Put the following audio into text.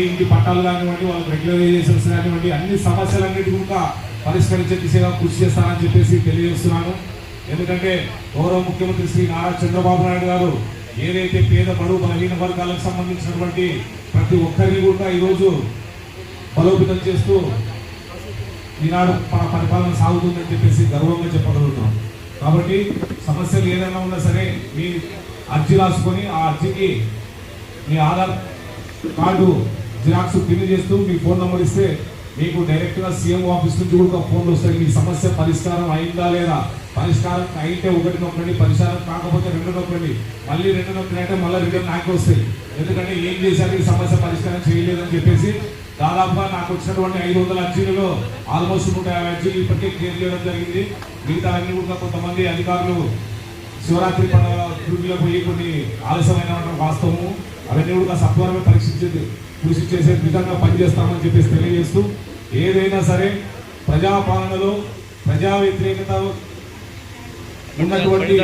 ఇంటి పట్టాలు కానివ్వండి వాళ్ళ రెగ్యులరైజేషన్స్ కానివ్వండి అన్ని సమస్యలన్నిటి కూడా పరిష్కరించే దిశగా కృషి చేస్తానని చెప్పేసి తెలియజేస్తున్నాను. ఎందుకంటే గౌరవ ముఖ్యమంత్రి శ్రీ నారా చంద్రబాబు నాయుడు గారు ఏదైతే పేద బడు బలహీన వర్గాలకు సంబంధించినటువంటి ప్రతి ఒక్కరిని కూడా ఈరోజు బలోపేతం చేస్తూ ఈనాడు మన పరిపాలన సాగుతుందని చెప్పేసి గర్వంగా చెప్పగలుగుతున్నాం. కాబట్టి సమస్యలు ఏదైనా ఉన్నా సరే మీ అర్జీ రాసుకొని ఆ అర్జీకి మీ ఆధార్ కార్డు జిరాక్స్ పిన్ చేస్తూ మీ ఫోన్ నెంబర్ ఇస్తే మీకు డైరెక్ట్గా సీఎం ఆఫీస్ నుంచి కూడా ఫోన్లు వస్తాయి మీ సమస్య పరిష్కారం అయిందా లేదా? పరిష్కారం అయితే ఒకటి నొక్కండి పరిష్కారం కాకపోతే రెండు నొక్కండి. మళ్ళీ రెండు నొక్కినట్టే మళ్ళీ రిటర్న్ నాకు వస్తాయి. ఎందుకంటే ఏం చేశారు? ఈ సమస్య పరిష్కారం చేయలేదని చెప్పేసి దాదాపుగా నాకు వచ్చినటువంటి ఐదు వందల అర్జీలలో ఆల్మోస్ట్ నూట యాభై అర్జీలు ఇప్పటికే క్లియర్ చేయడం జరిగింది. మిగతా అన్ని కూడా కొంతమంది అధికారులు శివరాత్రి పండుగ డ్యూటీలో పోయి కొన్ని ఆలస్యమైన వాస్తవము అవన్నీ కూడా సత్వరమే పరీక్షించింది కృషి చేసే విధంగా పనిచేస్తామని చెప్పేసి తెలియజేస్తూ ఏదైనా సరే ప్రజాపాలనలో ప్రజా వ్యతిరేకత ఉన్నటువంటి